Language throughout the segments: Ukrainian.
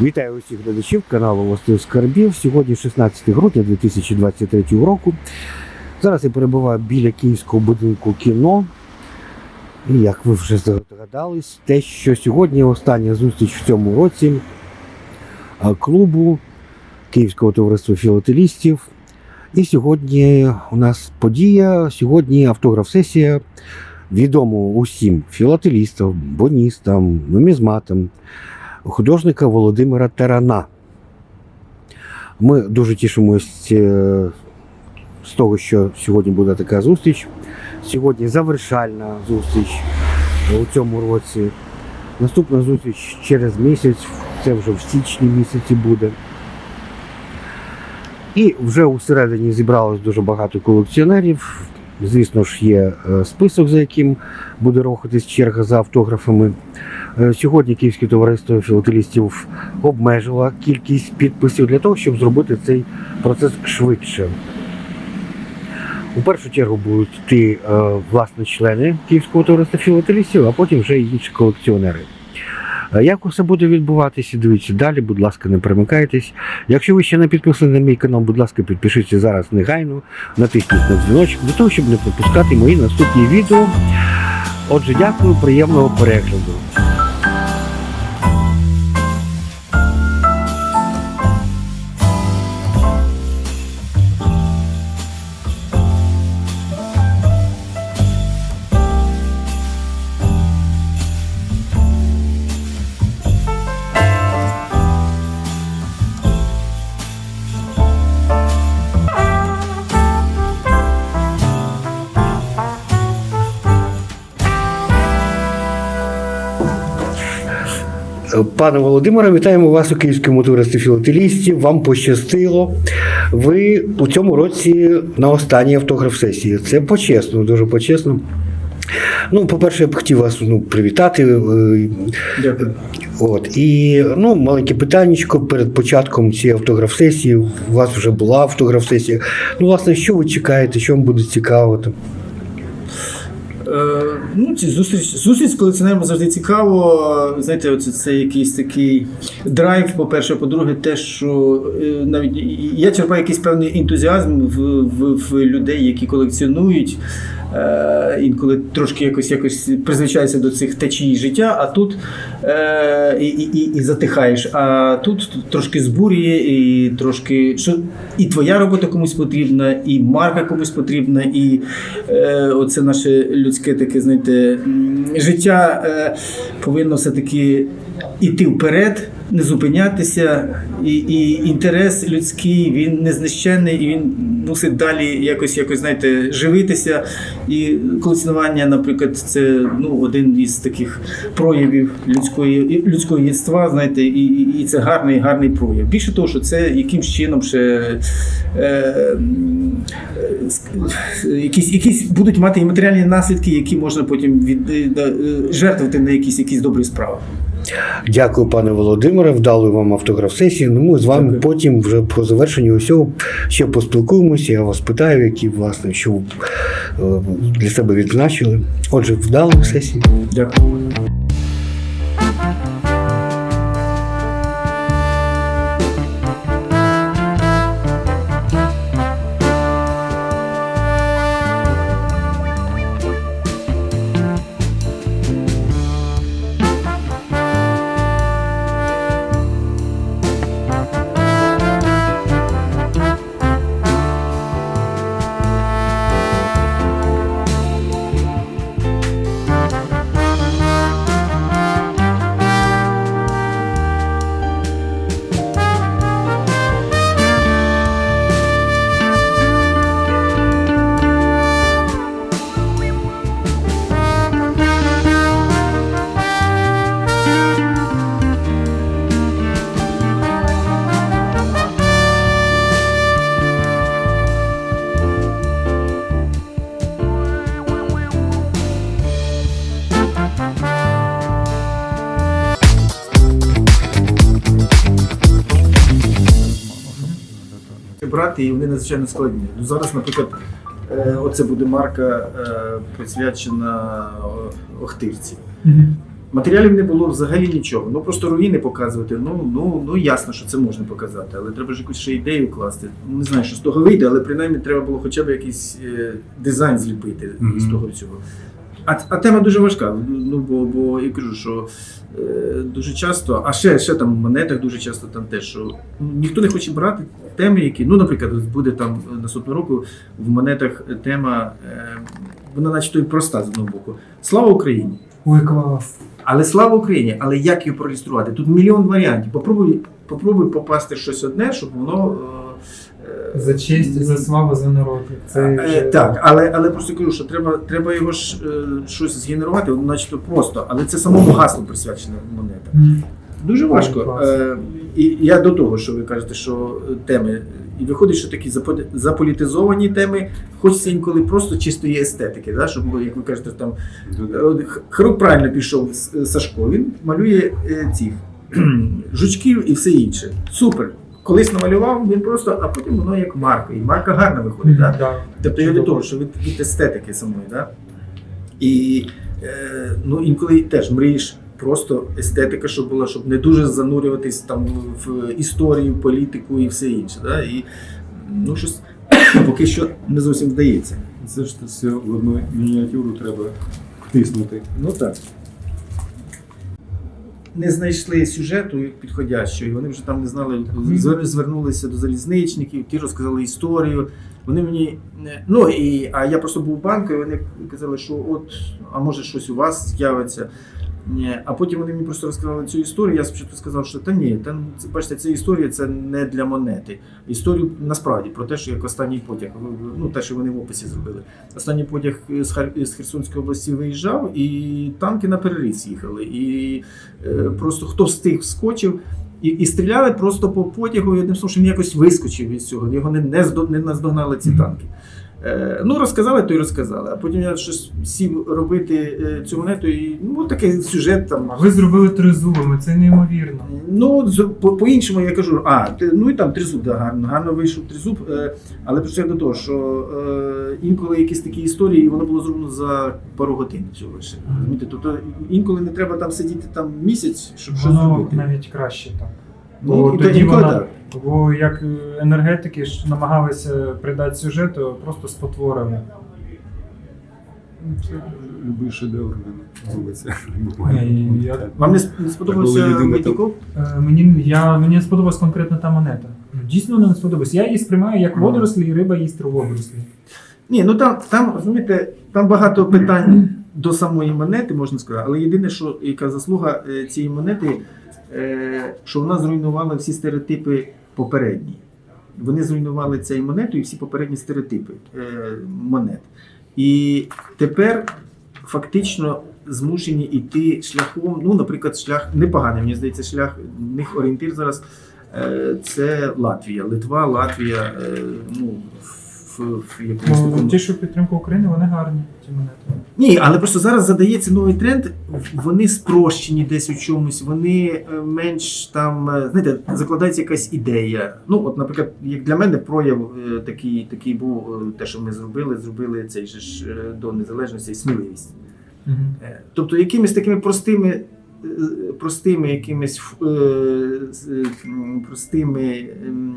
Вітаю усіх глядачів каналу Властив Скарбів. Сьогодні 16 грудня 2023 року. Зараз я перебуваю біля київського будинку кіно. І як ви вже здогадались, те, що сьогодні остання зустріч в цьому році клубу Київського товариства філателістів. І сьогодні у нас подія, сьогодні автограф-сесія відомого усім філателістам, боністам, нумізматам, художника Володимира Тарана. Ми дуже тішимось е, з того, що сьогодні буде така зустріч. Сьогодні завершальна зустріч у цьому році. Наступна зустріч через місяць, це вже в січні місяці буде. І вже усередині зібралось дуже багато колекціонерів. Звісно ж, є е, список, за яким буде рухатись черга за автографами. Е, Сьогодні Київське товариство філателістів обмежило кількість підписів для того, щоб зробити цей процес швидше. У першу чергу будуть йти е, власне члени Київського товариства філателістів, а потім вже інші колекціонери. Е, Як усе буде відбуватися, дивіться далі, будь ласка, не перемикайтесь. Якщо ви ще не підписані на мій канал, будь ласка, підпишіться зараз негайно, натисніть на дзвіночок для того, щоб не пропускати мої наступні відео. Отже, дякую, приємного перегляду. Пане Володимире, вітаємо вас у Київському товаристві філателістів. Вам пощастило. Ви у цьому році на останній автограф-сесії. Це почесно, дуже почесно. Ну, по-перше, я б хотів вас ну, привітати. е, Дякую. От. І ну, маленьке питаннячко перед початком цієї автограф-сесії. У вас вже була автограф-сесія. Ну, власне, що ви чекаєте, що вам буде цікаво? Е, ну, ці зустріч, зустріч з колекціонерами завжди цікаво. Знаєте, оце, це якийсь такий драйв, по-перше, по-друге, те, що е, навіть я черпаю якийсь певний ентузіазм в, в, в людей, які колекціонують. Е, інколи трошки якось якось призвичаєшся до цих течій життя, а тут е, і, і, і затихаєш. А тут трошки збурює, і трошки що і твоя робота комусь потрібна, і марка комусь потрібна, і е, оце наше людське таке, знаєте, життя е, повинно все-таки іти вперед, не зупинятися, і, і інтерес людський він незнищенний, і він мусить далі якось, якось знаєте, живитися. І колекціонування, наприклад, це ну, один із таких проявів людської людського єства, знаєте, і, і, і це гарний, гарний прояв. Більше того, що це якимсь чином ще е, е, якісь, якісь будуть мати і матеріальні наслідки, які можна потім від, е, е, жертвувати на якісь, якісь добрі справи. Дякую, пане Володимире. Вдалої вам автограф-сесії. Ну, ми з вами Дякую. потім, вже по завершенню усього, ще поспілкуємося. Я вас питаю, які власне, що е, для себе відзначили. Отже, вдалої сесії. Дякую. Брати, і вони надзвичайно складні. Ну, зараз, наприклад, е, оце буде марка е, присвячена е, Охтирці. Матеріалів не було взагалі нічого. Ну просто руїни показувати. Ну, ну, ну ясно, що це можна показати, але треба ж якусь ще ідею класти. Не знаю, що з того вийде, але принаймні треба було хоча б якийсь дизайн зліпити Мгм. з того всього. А, а тема дуже важка. Ну бо, бо я кажу, що е, дуже часто, а ще, ще там в монетах дуже часто там те, що ну, ніхто не хоче брати теми, які, ну, наприклад, буде там е, наступного року в монетах тема, е, вона начебто і проста з одного боку. Слава Україні! Ой, клас. Але слава Україні, але як її проілюструвати? Тут мільйон варіантів. Попробуй, попробуй попасти щось одне, щоб воно. Е, е, За честь, за славу, за народ. Це Е, вже- Так, але, але просто кажу, що треба, треба його ж е, щось згенерувати, воно начебто просто, але це самому гаслу присвячена монета. Дуже важко. Е, і я до того, що ви кажете, що е, теми. І виходить, що такі заполітизовані теми, хочеться інколи просто чистої естетики, да? щоб, як ви кажете, там Е, Хрук правильно пішов з- е, Сашко. Він малює е, цих жучків і все інше. Супер. Колись намалював, він просто, а потім воно як марка. І марка гарна виходить. Да? Да. Тобто я від того, що від, від естетики самої. Да? І е, ну, інколи теж мрієш просто естетика, щоб була, щоб не дуже занурюватись там в історію, політику і все інше. Да? І ну, щось поки що не зовсім вдається. Це ж все в одну мініатюру треба втиснути. Ну так. Не знайшли сюжету підходящого, і вони вже там не знали, звер- звернулися до залізничників, ті розказали історію. Вони мені. Ну і а я просто був у банку, і вони казали, що от, а може щось у вас з'явиться. А потім вони мені просто розказали цю історію. Я спочатку сказав, що та ні, та, бачите, ця історія це не для монети. Історію насправді про те, що як останній потяг, ну те, що вони в описі зробили. Останній потяг з, Херсонської області виїжджав, і танки на переріз їхали. І е, просто хто встиг вскочив. І, і стріляли просто по потягу, і одним словом, що він якось вискочив від цього. Його не, не, не наздогнали ці танки. Е, ну, розказали, то й розказали. А потім я щось сів робити е, цю монету, і ну, такий сюжет там. А ви зробили тризубами, це неймовірно. Ну, по- по-іншому я кажу, а, ну і там тризуб, да, гарно, гарно вийшов тризуб. Е, але я до того, що інколи якісь такі історії, і воно було зроблено за пару годин цього лише. Розумієте? Тобто інколи не треба там сидіти там місяць, щоб щось зробити. навіть краще так. Ну, і тоді вона. Бо як е, енергетики ж намагалися придати сюжету просто спотворено. Любий шедевр він робиться. Ні, я- Вам не, сподобався Митніков? Е, Мені, я, мені не сподобалась конкретно та монета. Ну, Дійсно вона не сподобалась. Я її сприймаю як водорослі, і риба їсть водорослі. Ні, ну там, там розумієте, там багато питань до самої монети, можна сказати, але єдине, що яка заслуга е, цієї монети, е, що вона зруйнувала всі стереотипи попередні. Вони зруйнували цей монету і всі попередні стереотипи е, монет. І тепер фактично змушені йти шляхом, ну, наприклад, шлях непоганий, мені здається, шлях, в них орієнтир зараз це Латвія, Литва, Латвія, ну, в, в якомусь Ну, такому ті, що підтримку України, вони гарні, ці монети. ні, але просто зараз задається новий тренд. Вони спрощені десь у чомусь, вони е, менш там, е, знаєте, закладається якась ідея. Ну, от, наприклад, як для мене прояв е, такий, такий був те, що ми зробили, зробили цей же ж до незалежності сміливість. Угу. Тобто якимись такими простими, простими якимись е, е, простими ем,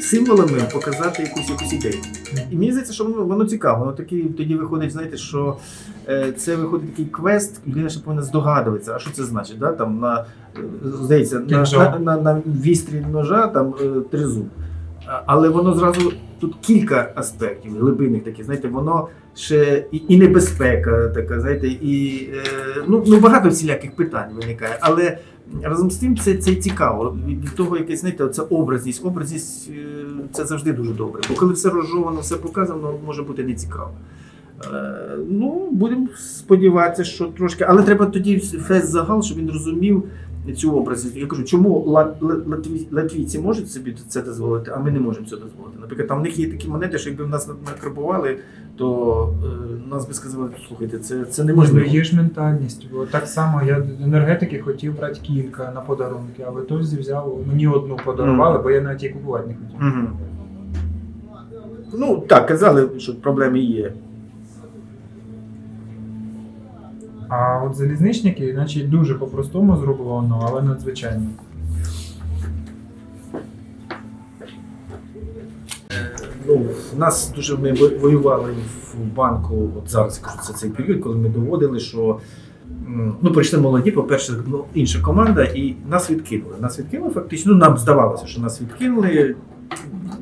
символами показати якусь якусь ідею. І мені здається, що воно, воно цікаво. Воно такі, тоді виходить, знаєте, що е, це виходить такий квест, людина ще повинна здогадуватися, а що це значить. Да? Там на, здається, на, на, на, на вістрі ножа там тризуб. Але воно зразу тут кілька аспектів глибинних таких, знаєте, воно ще і, і небезпека така, знаєте, і е, ну, ну багато всіляких питань виникає. Але разом з тим це, це цікаво. Від, того, якесь, знаєте, це образність. Образність е, це завжди дуже добре. Бо коли все розжовано, все показано, може бути нецікаво. Е, ну, будемо сподіватися, що трошки. Але треба тоді фест загал, щоб він розумів цю образність. Я кажу, чому лат- лат- латві- латвійці можуть собі це дозволити, а ми не можемо це дозволити. Наприклад, там в них є такі монети, що якби в нас накарбували, то е, нас би сказали, слухайте, це, це Можливо, неможливо. є ж ментальність. Бо так само я енергетики хотів брати кілька на подарунки, але той взяв мені одну подарували, бо я навіть її купувати не хотів. Мгм. Ну так, казали, що проблеми є. А от залізничники, значить, дуже по-простому зроблено, але надзвичайно. Ну, в нас дуже ми воювали в банку. От зараз я кажу, це цей період, коли ми доводили, що ну, прийшли молоді, по-перше, ну, інша команда, і нас відкинули. Нас відкинули фактично. Ну, нам здавалося, що нас відкинули.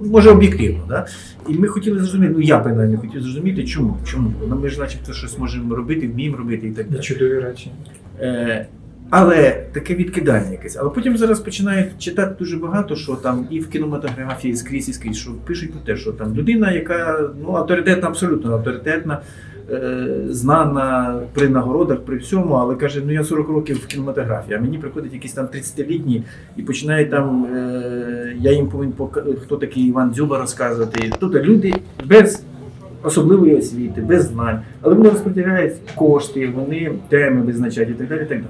Може, об'єктивно, да? І ми хотіли зрозуміти, ну я принаймні хотів зрозуміти, чому. Чому? Ну, ми ж, начебто, щось можемо робити, вміємо робити і так далі. чудові речі. Е, але таке відкидання якесь. Але потім зараз починають читати дуже багато, що там і в кінематографії скрізь і скрізь, що пишуть про те, що там людина, яка ну авторитетна, абсолютно авторитетна, знана при нагородах, при всьому, але каже, ну я 40 років в кінематографії, а мені приходять якісь там 30-літні і починають там, е, я їм повинен хто такий Іван Дзюба розказувати. Тобто люди без особливої освіти, без знань, але вони розподіляють кошти, вони теми визначають і так далі. І так далі.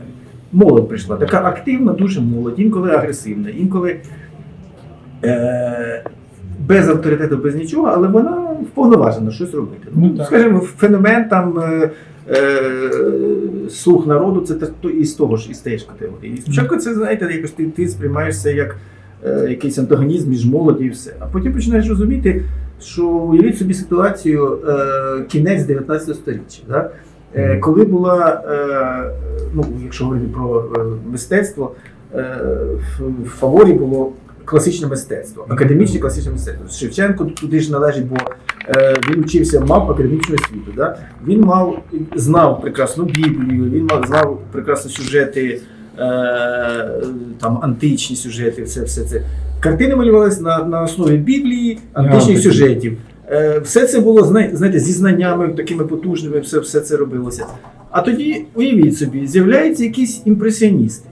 Молодь прийшла, така активна, дуже молодь, інколи агресивна, інколи е- без авторитету, без нічого, але вона вповноважена щось робити. Ну, Ну, скажімо, феномен там. Е- Е, слух народу це то із того ж із тієї ж категорії. І спочатку це знаєте, якось ти, ти сприймаєш це як е, якийсь антагонізм між молоді і все. А потім починаєш розуміти, що уявіть собі ситуацію е, кінець 19 століття. Да? Е, коли була, е, ну, якщо говорити про е, мистецтво, е, в, в фаворі було класичне мистецтво, академічне класичне мистецтво. Шевченко туди ж належить, бо е, він учився, мав академічну освіту. Да? Він мав, знав прекрасну Біблію, він мав, знав прекрасні сюжети, е, там, античні сюжети, все, все це. Картини малювалися на, на основі Біблії, античних Античні. сюжетів. Е, Все це було знаєте, зі знаннями такими потужними, все, все це робилося. А тоді, уявіть собі, з'являються якісь імпресіоністи.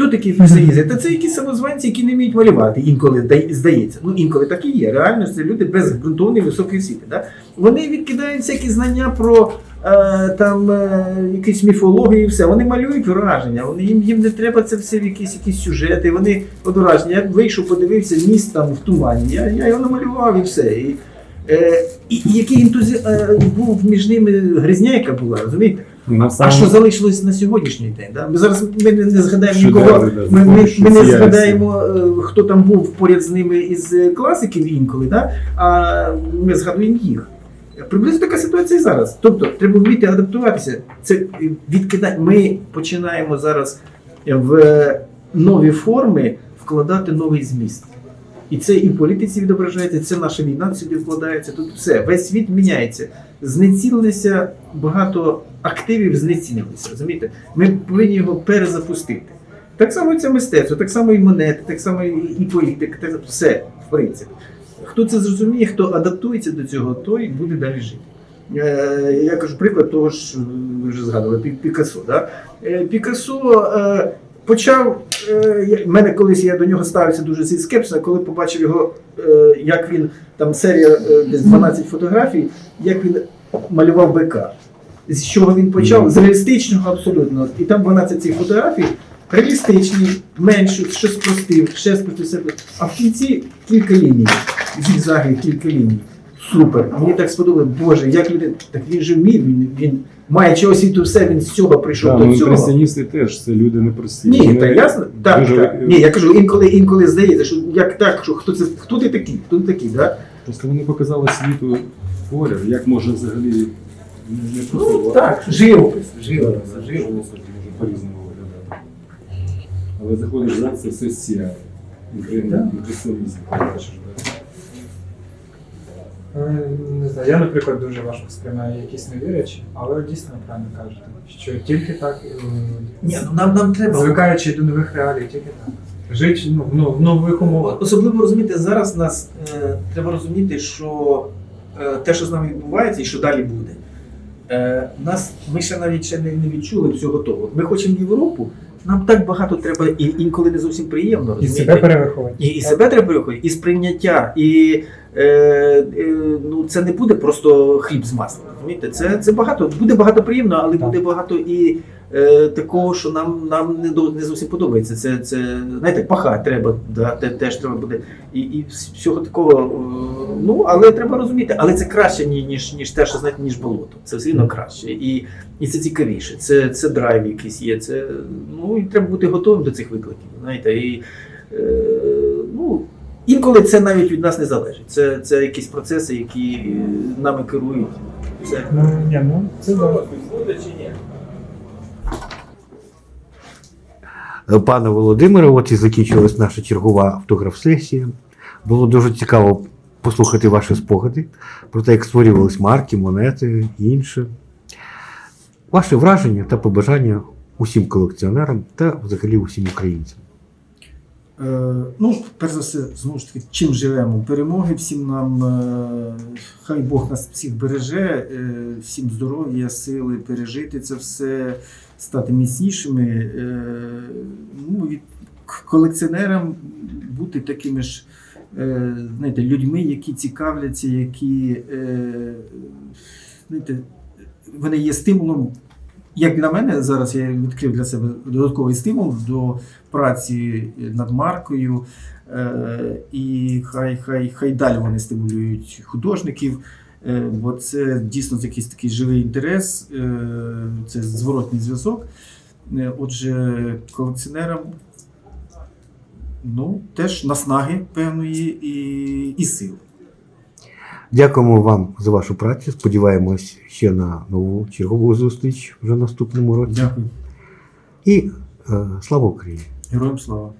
Хто такі імпресіоністи? Та це якісь самозванці, які не вміють малювати, інколи здається. Ну інколи так і є. Реально це люди без ґрунтовної високої освіти. Да? Вони відкидають всякі знання про е, там е, якісь міфології і все. Вони малюють враження. Вони їм, їм не треба це все в якісь якісь сюжети. Вони от враження. Я вийшов, подивився міст там в тумані. Я, я його намалював і все. І, е, і, і який ентузі... е, був між ними грізняйка була, розумієте? На А що залишилось на сьогоднішній день? Да? Ми зараз ми не, не згадаємо нікого. Ми, ми, ми не згадаємо, е, хто там був поряд з ними із е, класиків інколи, да? а ми згадуємо їх. Приблизно така ситуація і зараз. Тобто треба вміти адаптуватися. Це е, відкидання. Ми починаємо зараз в нові форми вкладати новий зміст. І це і в політиці відображається, це наша війна сюди вкладається. Тут все, весь світ міняється. Знецілилися багато активів, знецінилися. Розумієте? Ми повинні його перезапустити. Так само і це мистецтво, так само і монети, так само і, політика, так все, в принципі. Хто це зрозуміє, хто адаптується до цього, той буде далі жити. Е, я кажу приклад того ж, ви вже згадували, Пі- Пікассо. Да? Е, Пікассо е, почав. Мене колись я до нього ставився дуже зі скепсисом, коли побачив його, як він там серія е, десь 12 фотографій, як він малював бика. З чого він почав? З реалістичного абсолютно. І там 12 цих фотографій реалістичні, менше, щось спростив, ще спростив. А в кінці кілька ліній, зігзаги, кілька ліній. Супер. Мені так сподобалось, Боже, як люди. Так він же вмів, він, він маючи освіту все, він з цього прийшов Да, до ну, цього. імпресіоністи теж це люди непрості. Ні, Вони та ясно. Так, дуже- так. Ні, я кажу, інколи, інколи здається, що як так, що хто це, хто ти такий, хто ти такий, да? Просто вони показали світу творів, як може взагалі не просто Ну так, живопис, живопис, живопис живопис. може по-різному виглядати. Але заходиш в зал, це все сіяє. Імпресіонізм, бачиш, да. Е, Не знаю, я, наприклад, дуже важко сприймаю якісь нові речі, але дійсно правильно кажете, що тільки так, е, Ні, ну нам, нам треба. звикаючи до нових реалій, тільки так. Жити ну, в нов- в нових умовах. Особливо розуміти, зараз нас е, треба розуміти, що е, те, що з нами відбувається і що далі буде. Е, нас, ми ще навіть ще не, не відчули всього того. Ми хочемо в Європу, нам так багато треба, і інколи не зовсім приємно. І себе перевиховувати. І, і себе треба переходити, і сприйняття, і ну, це не буде просто хліб з маслом. Розумієте? Це, це багато, буде багато приємного, але Так. буде багато і е, такого, що нам, нам не, до- не зовсім подобається. Це, це знаєте, пахати треба, да, те, теж треба буде. І, і всього такого. е, ну, але треба розуміти, але це краще, ніж, ніж те, що знаєте, ніж болото. Це все одно краще. І, і це цікавіше. Це, це драйв якийсь є. Це, ну, і треба бути готовим до цих викликів. Знаєте, і, е, інколи це навіть від нас не залежить. Це, це якісь процеси, які нами керують. Це, Ну, ні, ну, це добре. Пане Володимире, от і закінчилась наша чергова автограф-сесія. Було дуже цікаво послухати ваші спогади про те, як створювались марки, монети і інше. Ваші враження та побажання усім колекціонерам та взагалі усім українцям. Е, ну, перш за все, знову ж таки, чим живемо? Перемоги всім нам, е, хай Бог нас всіх береже, е, всім здоров'я, сили пережити це все, стати міцнішими. Ну, від колекціонерам бути такими ж знаєте, людьми, які цікавляться, які знаєте, вони є стимулом. Як для мене зараз я відкрив для себе додатковий стимул до праці над маркою, е, і хай, хай, хай далі вони стимулюють художників, е, бо це дійсно якийсь такий живий інтерес, е, це зворотній зв'язок. Отже, колекціонерам ну, теж наснаги певної і, і сили. Дякуємо вам за вашу працю. Сподіваємось ще на нову чергову зустріч вже наступному році. Дякую. І е, слава Україні! Героям слава!